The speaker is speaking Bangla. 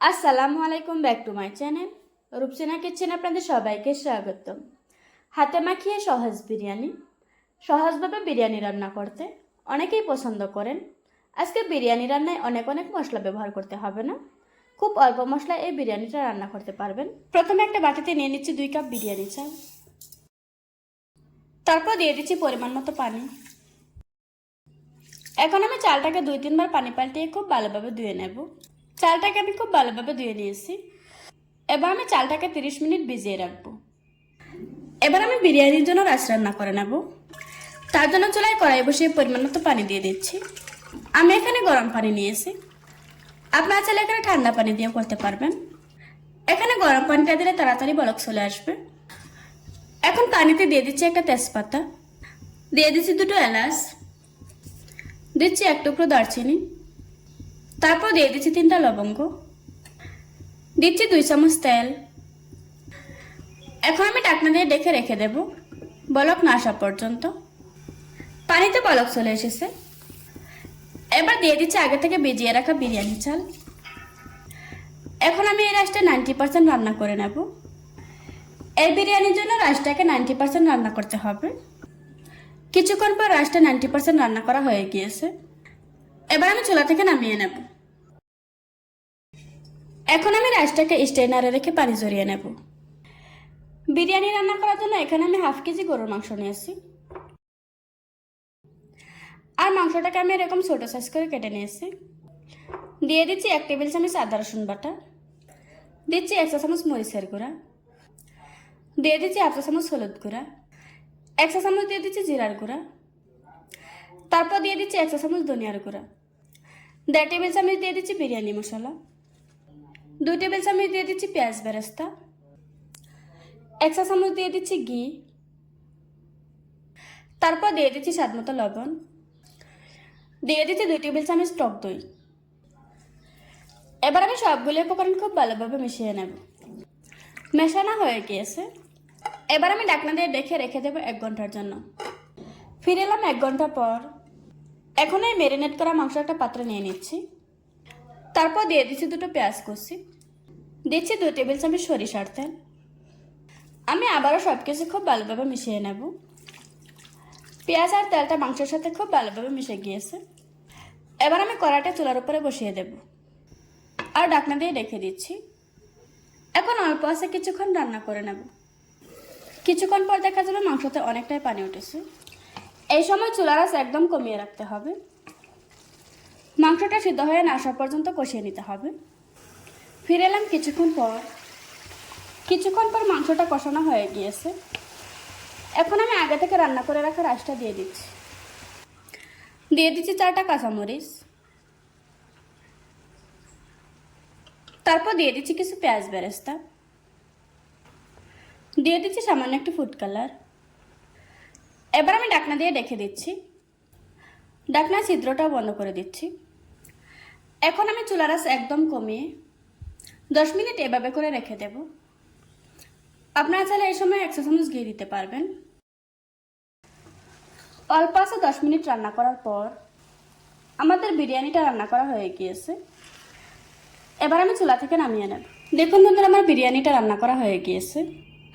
আসসালামু আলাইকুম, back to my channel. Rupsena kitchen আপনাদের সবাইকে স্বাগতম। হাতে মাখিয়ে সহজ বিরিয়ানি। সহজভাবে বিরিয়ানি রান্না করতে অনেকেই পছন্দ করেন। আজকে বিরিয়ানি রান্নায় অনেক অনেক মশলা ব্যবহার করতে হবে না। খুব অল্প মশলায় এই বিরিয়ানিটা রান্না করতে পারবেন। প্রথমে একটা বাটিতে নিয়ে নিচ্ছি দুই কাপ বিরিয়ানি চাল। তারপর দিয়ে দিচ্ছি পরিমাণ মতো পানি। এখন আমি চালটাকে দুই তিনবার পানি পাল্টিয়ে খুব ভালোভাবে ধুয়ে নেব। চালটাকে আমি খুব ভালোভাবে ধুয়ে নিয়েছি। এবার আমি চালটাকে তিরিশ মিনিট ভিজিয়ে রাখব। এবার আমি বিরিয়ানির জন্য রাইস রান্না করে নেব। তার জন্য চুলায় কড়াই বসিয়ে পরিমাণ মতো পানি দিয়ে দিচ্ছি। আমি এখানে গরম পানি নিয়েছি। আপনারা চাইলে এখানে ঠান্ডা পানি দিয়েও করতে পারবেন। এখানে গরম পানিটা দিলে তাড়াতাড়ি বলক চলে আসবে। এখন পানিতে দিয়ে দিচ্ছি একটা তেজপাতা। দিয়ে দিচ্ছি দুটো এলাচ। দিচ্ছি এক টুকরো দারচিনি। তারপর দিয়ে দিচ্ছি তিনটা লবঙ্গ। দিচ্ছি দুই চামচ তেল। এখন আমি টাকনা দিয়ে ডেকে রেখে দেব। বলক না আসা পর্যন্ত। পানিতে বলক চলে এসেছে। এবার দিয়ে দিচ্ছি আগে থেকে ভিজিয়ে রাখা বিরিয়ানি চাল। এখন আমি এই রাইসটা নাইনটি পার্সেন্ট রান্না করে নেব। এই বিরিয়ানির জন্য রাইসটাকে নাইনটি পার্সেন্ট রান্না করতে হবে। কিছুক্ষণ পর রাইসটা নাইনটি পার্সেন্ট রান্না করা হয়ে গিয়েছে। এবার আমি চুলা থেকে নামিয়ে নেব। এখন আমি রাইসটাকে স্টেনারে রেখে পানি জড়িয়ে নেব। বিরিয়ানি রান্না করার জন্য এখানে আমি হাফ কেজি গরুর মাংস নিয়েছি। আর মাংসটাকে আমি এরকম ছোট সাইজ করে কেটে নিয়েছি। দিয়ে দিচ্ছি এক টেবিল চামচ আদা রসুন বাটা। দিচ্ছি এক চা চামচ মরিচের গুঁড়া। দিয়ে দিচ্ছি এক চা চামচ হলুদ গুঁড়া। এক চা চামচ দিয়ে দিচ্ছি জিরার গুঁড়া। তারপর দিয়ে দিচ্ছি এক চা চামচ ধনিয়ার গুঁড়া। দেড় টেবিল চামচ দিয়ে দিচ্ছি বিরিয়ানি মশলা। দুই টেবিল চামচ দিয়ে দিচ্ছি পেঁয়াজ বেরেস্তা। এক চা চামচ দিয়ে দিচ্ছি ঘি। তারপর দিয়ে দিচ্ছি স্বাদ মতো লবণ। দিয়ে দিচ্ছি দুই টেবিল চামচ টক দই। এবার আমি সবগুলো উপকরণ খুব ভালোভাবে মিশিয়ে নেব। মেশানো হয়ে গিয়েছে। এবার আমি ডাকনা দিয়ে ডেকে রেখে দেবো এক ঘণ্টার জন্য। ফিরে এলাম এক ঘণ্টা পর। এখন এই ম্যারিনেট করা মাংস একটা পাত্রে নিয়ে নিচ্ছি। তারপর দিয়ে দিচ্ছি দুটো পেঁয়াজ কুচি। দিচ্ছি দু টেবিল চামচ সরিষার তেল। আমি আবারও সব কিছু খুব ভালোভাবে মিশিয়ে নেব। পেঁয়াজ আর তেলটা মাংসের সাথে খুব ভালোভাবে মিশে গিয়েছে। এবার আমি কড়াটা চুলার উপরে বসিয়ে দেব। আর ডাকনা দিয়ে রেখে দিচ্ছি। এখন অল্প আছে কিছুক্ষণ রান্না করে নেব। কিছুক্ষণ পর দেখা যাবে মাংসতে অনেকটাই পানি উঠেছে। এই সময় চুলার আঁচ একদম কমিয়ে রাখতে হবে। মাংসটা সিদ্ধ হয়ে না আসা পর্যন্ত কষিয়ে নিতে হবে। ফিরে এলাম কিছুক্ষণ পর। কিছুক্ষণ পর মাংসটা কষানো হয়ে গিয়েছে। এখন আমি আগে থেকে রান্না করে রাখা রাইসটা দিয়ে দিচ্ছি। দিয়ে দিচ্ছি চারটা কাঁচামরিচ। তারপর দিয়ে দিচ্ছি কিছু পেঁয়াজ বেরেস্তা। দিয়ে দিচ্ছি সামান্য একটু ফুড কালার এবার আমি ডাকনা দিয়ে ডেকে দিচ্ছি। ডাকনা ছিদ্রটাও বন্ধ করে দিচ্ছি। এখন আমি চুলার আঁচ একদম কমিয়ে দশ মিনিট এভাবে করে রেখে দেব। আপনারা চাইলে এই সময় একশো চামচ ঘি দিতে পারবেন। অল্প আছে দশ মিনিট রান্না করার পর আমাদের বিরিয়ানিটা রান্না করা হয়ে গিয়েছে। এবার আমি চুলা থেকে নামিয়ে নেব। দেখুন বন্ধুরা, আমার বিরিয়ানিটা রান্না করা হয়ে গিয়েছে।